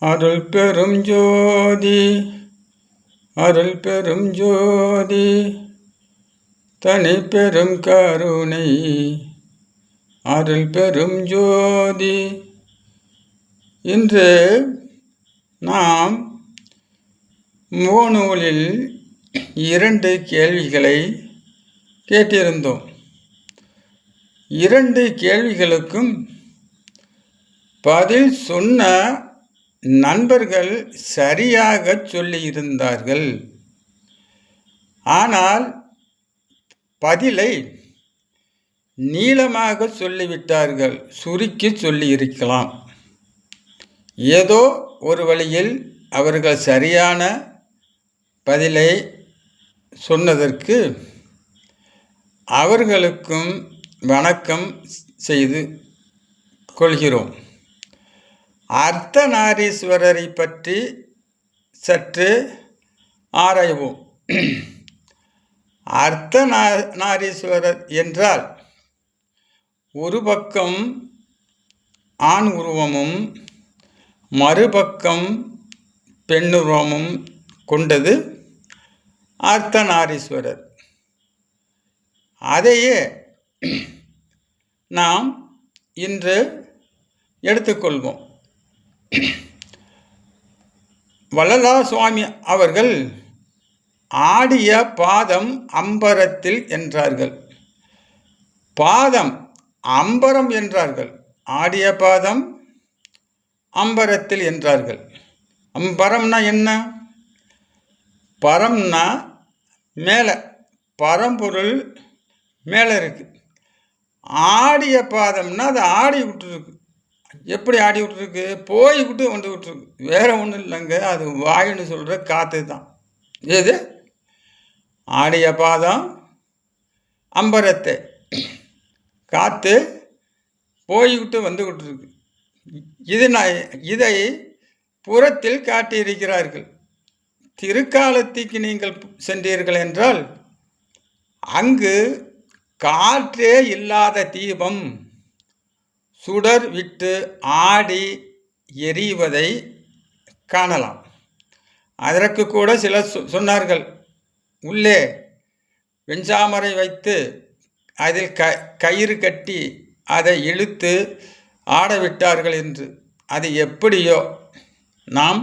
அருள் பெரும் ஜோதி அருள் பெரும் ஜோதி தனி பெரும் கருணை. அருள் பெரும் ஜோதி இன்று நாம் முகநூலில் இரண்டு கேள்விகளை கேட்டிருந்தோம். இரண்டு கேள்விகளுக்கும் பதில் சொன்ன நண்பர்கள் சரியாக சொல்லியிருந்தார்கள். ஆனால் பதிலை நீளமாக சொல்லிவிட்டார்கள். சுருக்கி சொல்லியிருக்கலாம். ஏதோ ஒரு வழியில் அவர்கள் சரியான பதிலை சொன்னதற்கு அவர்களுக்கும் வணக்கம் செய்து கொள்கிறோம். அர்த்தநாரீஸ்வரரை பற்றி சற்று ஆராய்வோம். அர்த்தநாரீஸ்வரர் என்றால் ஒரு பக்கம் ஆண் உருவமும் மறுபக்கம் பெண்ணுருவமும் கொண்டது அர்த்தநாரீஸ்வரர். அதையே நாம் இன்று எடுத்துக்கொள்வோம் வள்ளலா சுவாமி அவர்கள் ஆடிய பாதம் அம்பரத்தில் என்றார்கள். பாதம் அம்பரம் என்றார்கள். ஆடிய பாதம் அம்பரத்தில் என்றார்கள். அம்பரம்னா என்ன? பரம்னா மேலே பரம்பொருள் மேலே இருக்குது ஆடிய பாதம்னா அது ஆடி விட்டுருக்கு. எப்படி ஆடி விட்டுருக்கு? போய் விட்டு வந்து விட்டுருக்கு. வேறு ஒன்றும் இல்லைங்க. அது வாயுன்னு சொல்கிற காற்று தான். எது? ஆடிய பாதம் அம்பரத்தை. காற்று போய்விட்டு வந்து விட்டுருக்கு. இது நான் இதை புறத்தில் காட்டியிருக்கிறார்கள். திருக்காலத்திற்கு நீங்கள் சென்றீர்கள் என்றால் அங்கு காற்றே இல்லாத தீபம். சுடர் விட்டு ஆடி எரிவதை காணலாம். அதற்கு கூட சிலர் சொன்னார்கள் உள்ளே வெஞ்சாமரை வைத்து அதில் க கயிறு கட்டி அதை இழுத்து ஆட விட்டார்கள் என்று. அது எப்படியோ நாம்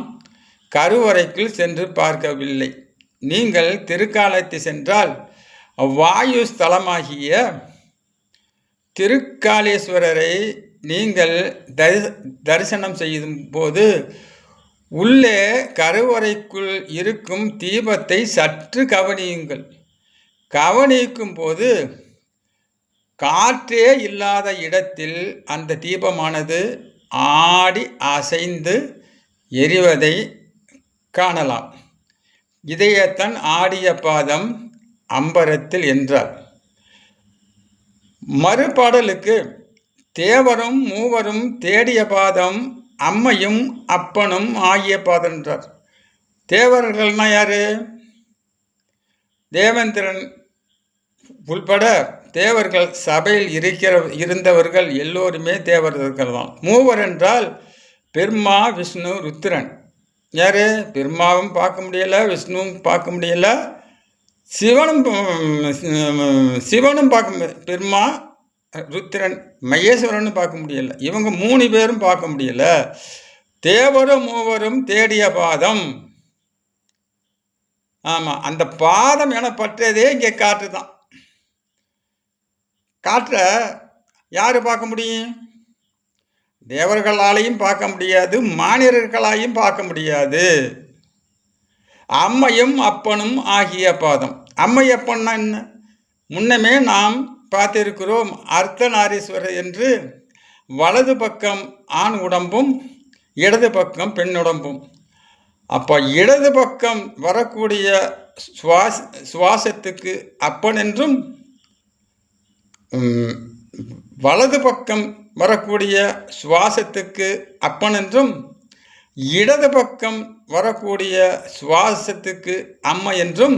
கருவறைக்குள் சென்று பார்க்கவில்லை. நீங்கள் திருக்காலத்தை சென்றால் வாயு ஸ்தலமாகிய திருக்காளீஸ்வரரை நீங்கள் தரிசனம் செய்யும் போது உள்ளே கருவறைக்குள் இருக்கும் தீபத்தை சற்று கவனியுங்கள். கவனிக்கும் போது காற்றே இல்லாத இடத்தில் அந்த தீபமானது ஆடி அசைந்து எரிவதை காணலாம். இதையத்தான் ஆடிய பாதம் அம்பரத்தில் என்றார் மறுபாடலுக்கு தேவரும் மூவரும் தேடிய பாதம் அம்மையும் அப்பனும் ஆகிய பாதம் என்றார் தேவர்கள்னா யாரு? தேவேந்திரன் உள்பட தேவர்கள் சபையில் இருக்கிற இருந்தவர்கள் எல்லோருமே தேவர்கள் தான் மூவர் என்றால் பெருமா விஷ்ணு ருத்திரன் யார்? பெருமாவும் பார்க்க முடியலை விஷ்ணுவும் பார்க்க முடியலை. சிவனும் சிவனும் பார்க்க பெருமா ருத்திரன் மகேஸ்வரன் பார்க்க முடியல. இவங்க மூணு பேரும் பார்க்க முடியல. தேவரும் மூவரும் தேடிய பாதம். ஆமாம் அந்த பாதம் எனப்பட்டதே இங்கே காற்று தான். காற்றை யார் பார்க்க முடியும்? தேவர்களாலையும் பார்க்க முடியாது மாநிலர்களாலையும் பார்க்க முடியாது. அம்மையும் அப்பனும் ஆகிய பாதம். அம்மை அப்பன்னா என்ன? முன்னமே நாம் பார்த்திருக்கிறோம் அர்த்தநாரீஸ்வரர் என்று வலது பக்கம் ஆண் உடம்பும் இடது பக்கம் பெண் உடம்பும். அப்போ இடது பக்கம் வரக்கூடிய சுவாஸ் சுவாசத்துக்கு அப்பன் என்றும் வலது பக்கம் வரக்கூடிய சுவாசத்துக்கு அப்பன் என்றும் இடது பக்கம் வரக்கூடிய சுவாசத்துக்கு அம்மை என்றும்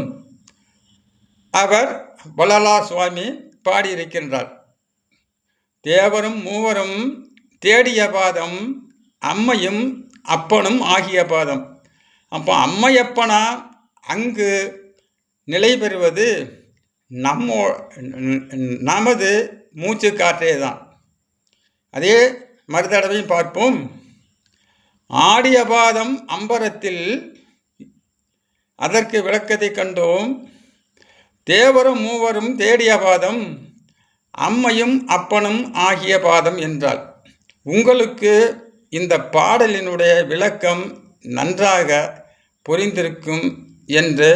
அவர் வளலா சுவாமி பாடியிருக்கின்றார். தேவரும் மூவரும் தேடிய பாதம் அம்மையும் அப்பனும் ஆகிய பாதம். அப்போ அம்மையப்பனா அங்கு நிலை பெறுவது நம்மோ நமது மூச்சு காற்றே தான். அதே மறுதடவையும் பார்ப்போம். ஆடிய பாதம் அம்பரத்தில் அதற்கு விளக்கத்தை கண்டோம். தேவரும் மூவரும் தேடிய பாதம் அம்மையும் அப்பனும் ஆகிய பாதம் என்றாள். உங்களுக்கு இந்த பாடலினுடைய விளக்கம் நன்றாக புரிந்திருக்கும் என்று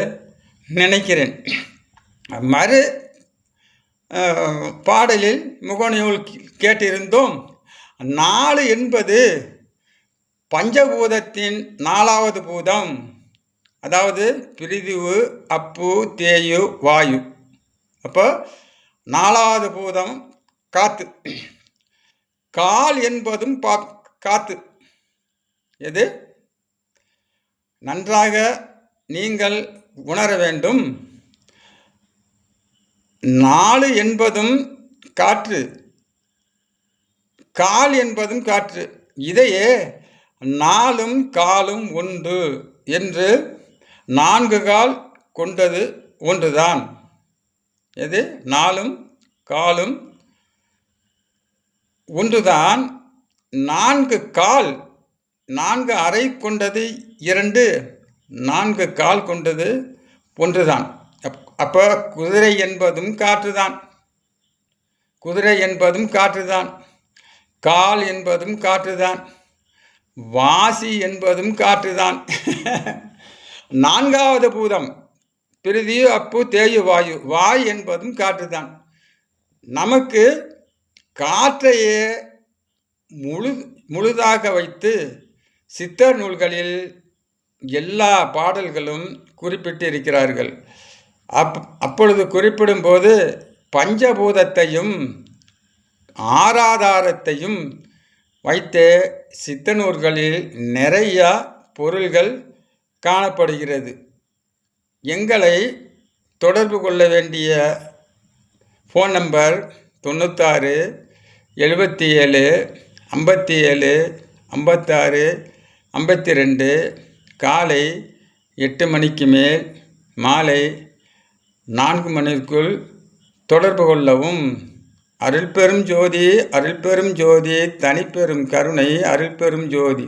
நினைக்கிறேன். மறு பாடலில் முகநூல் கேட்டிருந்தோம். நாலு என்பது பஞ்சபூதத்தின் நாலாவது பூதம். அதாவது பிரிதிவு அப்பு தேயு வாயு. அப்போ நாலாவது பூதம் காத்து. கால் என்பதும் பா காத்து. எது? நன்றாக நீங்கள் உணர வேண்டும். நாலு என்பதும் காற்று. கால் என்பதும் காற்று. இதையே நாலும் காலும் உண்டு என்று நான்கு கால் கொண்டது ஒன்றுதான். எது? நாலும் காலும் ஒன்றுதான். நான்கு கால் நான்கு அறை கொண்டது இரண்டு நான்கு கால் கொண்டது ஒன்றுதான். அப் அப்போ குதிரை என்பதும் காற்றுதான். குதிரை என்பதும் காற்றுதான். கால் என்பதும் காற்றுதான். வாசி என்பதும் காற்றுதான். நான்காவது பூதம் பிரிதி அப்பு தேயு வாயு. வாய் என்பதும் காற்று தான் நமக்கு காற்றையே முழு முழுதாக வைத்து சித்தர் நூல்களில் எல்லா பாடல்களும் குறிப்பிட்டு இருக்கிறார்கள் அப் அப்பொழுது குறிப்பிடும்போது பஞ்சபூதத்தையும் ஆராதாரத்தையும் வைத்து சித்த நூல்களில் நிறைய பொருள்கள் காணப்படுகிறது. எங்களை தொடர்பு கொள்ள வேண்டிய ஃபோன் நம்பர் தொண்ணூத்தாறு எழுபத்தி ஏழு ஐம்பத்தி ஏழு ஐம்பத்தாறு ஐம்பத்தி ரெண்டு காலை எட்டு மணிக்கு மேல் மாலை நான்கு மணிக்குள் தொடர்பு கொள்ளவும். அருள் பெரும் ஜோதி அருள் பெரும் ஜோதி தனிப்பெரும் கருணை அருள் பெரும் ஜோதி.